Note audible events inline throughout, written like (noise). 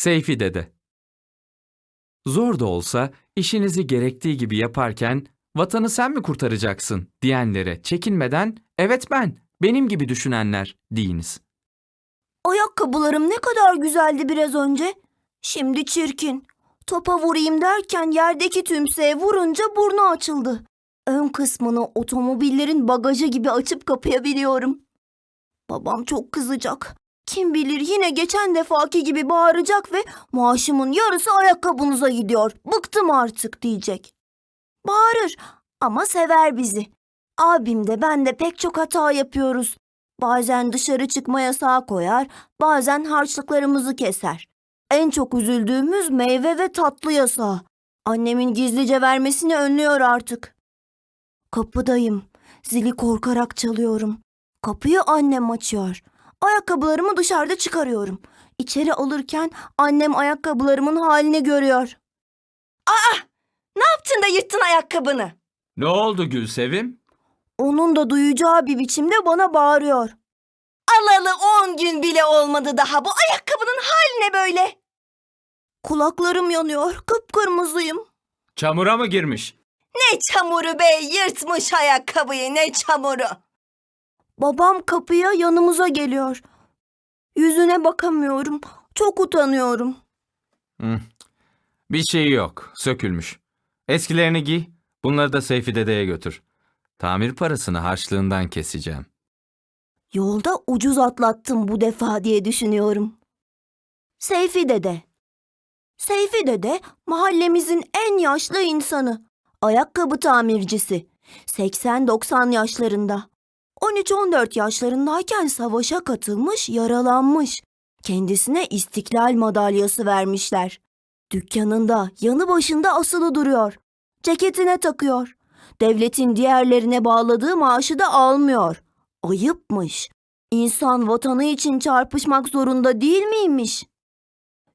Seyfi Dede Zor da olsa işinizi gerektiği gibi yaparken vatanı sen mi kurtaracaksın diyenlere çekinmeden evet ben, benim gibi düşünenler deyiniz. Ayakkabılarım ne kadar güzeldi biraz önce. Şimdi çirkin. Topa vurayım derken yerdeki tümseye vurunca burnu açıldı. Ön kısmını otomobillerin bagajı gibi açıp kapayabiliyorum. Babam çok kızacak. Kim bilir yine geçen defaki gibi bağıracak ve maaşımın yarısı ayakkabınıza gidiyor. Bıktım artık diyecek. Bağırır ama sever bizi. Abim de ben de pek çok hata yapıyoruz. Bazen dışarı çıkma yasağı koyar, bazen harçlıklarımızı keser. En çok üzüldüğümüz meyve ve tatlı yasağı. Annemin gizlice vermesini önlüyor artık. Kapıdayım. Zili korkarak çalıyorum. Kapıyı annem açıyor. Ayakkabılarımı dışarıda çıkarıyorum. İçeri alırken annem ayakkabılarımın halini görüyor. Aa! Ne yaptın da yırttın ayakkabını? Ne oldu Gülsevim? Onun da duyacağı bir biçimde bana bağırıyor. Alalı on gün bile olmadı daha bu ayakkabının hali ne böyle? Kulaklarım yanıyor, kıpkırmızıyım. Çamura mı girmiş? Ne çamuru be, yırtmış ayakkabıyı, ne çamuru. Babam kapıya yanımıza geliyor. Yüzüne bakamıyorum, çok utanıyorum. Hı. Bir şey yok, sökülmüş. Eskilerini giy, bunları da Seyfi Dede'ye götür. Tamir parasını harçlığından keseceğim. Yolda ucuz atlattım bu defa diye düşünüyorum. Seyfi dede. Seyfi dede mahallemizin en yaşlı insanı. Ayakkabı tamircisi. 80-90 yaşlarında. 13-14 yaşlarındayken savaşa katılmış, yaralanmış. Kendisine istiklal madalyası vermişler. Dükkanında, yanı başında asılı duruyor. Ceketine takıyor. Devletin diğerlerine bağladığı maaşı da almıyor. Ayıpmış. İnsan vatanı için çarpışmak zorunda değil miymiş?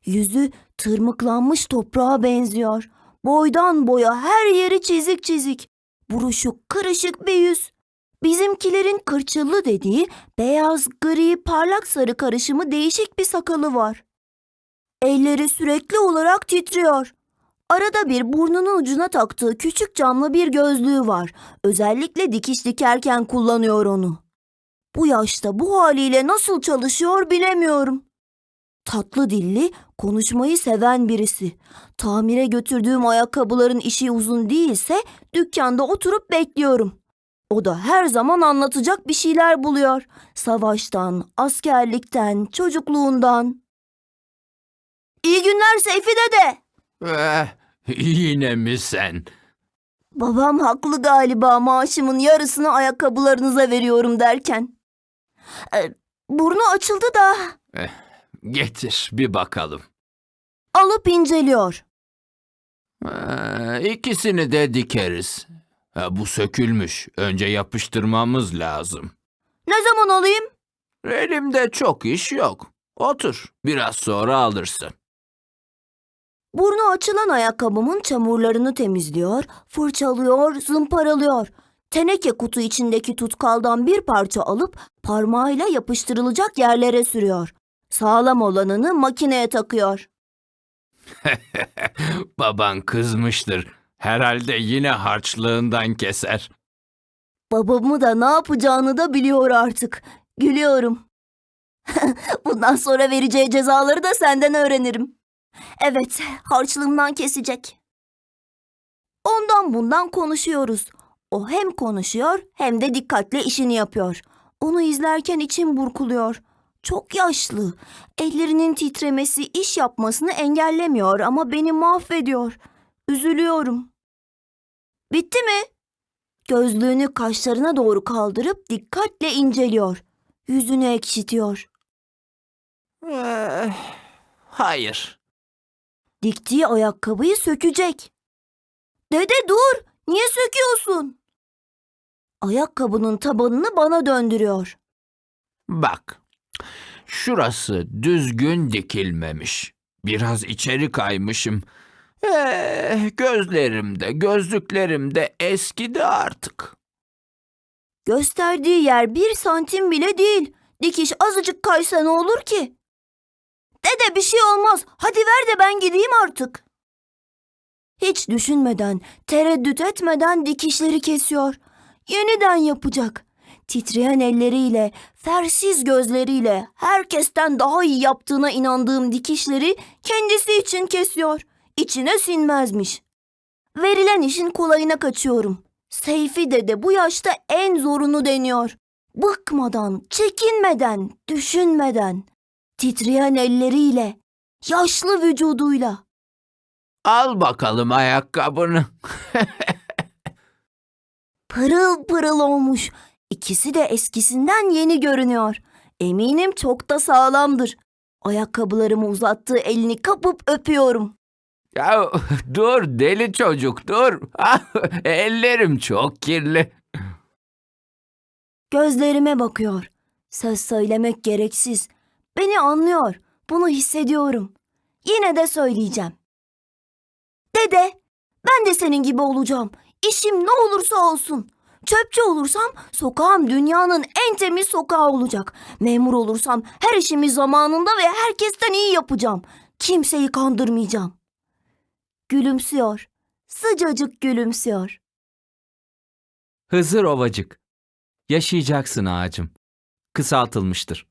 Yüzü tırmıklanmış toprağa benziyor. Boydan boya her yeri çizik çizik. Buruşuk, kırışık bir yüz. Bizimkilerin kırçıllı dediği beyaz, gri, parlak sarı karışımı değişik bir sakalı var. Elleri sürekli olarak titriyor. Arada bir burnunun ucuna taktığı küçük camlı bir gözlüğü var. Özellikle dikiş dikerken kullanıyor onu. Bu yaşta bu haliyle nasıl çalışıyor bilemiyorum. Tatlı dilli, konuşmayı seven birisi. Tamire götürdüğüm ayakkabıların işi uzun değilse dükkanda oturup bekliyorum. O da her zaman anlatacak bir şeyler buluyor. Savaştan, askerlikten, çocukluğundan. İyi günler Seyfi dede. Eh, yine mi sen? Babam haklı galiba maaşımın yarısını ayakkabılarınıza veriyorum derken. E, burnu açıldı da Getir bir bakalım. alıp inceliyor. Ee, ikisini de dikeriz. Ha, bu sökülmüş. Önce yapıştırmamız lazım. Ne zaman alayım? Elimde çok iş yok. Otur. Biraz sonra alırsın. Burnu açılan ayakkabımın çamurlarını temizliyor, fırçalıyor, zımparalıyor. Teneke kutu içindeki tutkaldan bir parça alıp parmağıyla yapıştırılacak yerlere sürüyor. Sağlam olanını makineye takıyor. (laughs) Baban kızmıştır. Herhalde yine harçlığından keser. Babamı da ne yapacağını da biliyor artık. Gülüyorum. (laughs) Bundan sonra vereceği cezaları da senden öğrenirim. Evet, harçlığımdan kesecek. Ondan bundan konuşuyoruz. O hem konuşuyor hem de dikkatle işini yapıyor. Onu izlerken içim burkuluyor. Çok yaşlı. Ellerinin titremesi iş yapmasını engellemiyor ama beni mahvediyor. Üzülüyorum. Bitti mi? Gözlüğünü kaşlarına doğru kaldırıp dikkatle inceliyor. Yüzünü ekşitiyor. Eh, hayır. Diktiği ayakkabıyı sökecek. Dede dur! Niye söküyorsun? Ayakkabının tabanını bana döndürüyor. Bak. Şurası düzgün dikilmemiş. Biraz içeri kaymışım. Eh, gözlerim de de eskidi artık. Gösterdiği yer bir santim bile değil. Dikiş azıcık kaysa ne olur ki? Dede bir şey olmaz. Hadi ver de ben gideyim artık. Hiç düşünmeden, tereddüt etmeden dikişleri kesiyor. Yeniden yapacak. Titreyen elleriyle, fersiz gözleriyle herkesten daha iyi yaptığına inandığım dikişleri kendisi için kesiyor. İçine sinmezmiş. Verilen işin kolayına kaçıyorum. Seyfi dede bu yaşta en zorunu deniyor. Bıkmadan, çekinmeden, düşünmeden. Titreyen elleriyle, yaşlı vücuduyla. Al bakalım ayakkabını. (laughs) Pırıl pırıl olmuş. İkisi de eskisinden yeni görünüyor. Eminim çok da sağlamdır. Ayakkabılarımı uzattığı elini kapıp öpüyorum. Ya (laughs) dur deli çocuk dur. (laughs) Ellerim çok kirli. Gözlerime bakıyor. Söz söylemek gereksiz. Beni anlıyor. Bunu hissediyorum. Yine de söyleyeceğim. Dede, ben de senin gibi olacağım. İşim ne olursa olsun. Çöpçü olursam sokağım dünyanın en temiz sokağı olacak. Memur olursam her işimi zamanında ve herkesten iyi yapacağım. Kimseyi kandırmayacağım. Gülümsüyor. Sıcacık gülümsüyor. Hızır Ovacık. Yaşayacaksın ağacım. Kısaltılmıştır.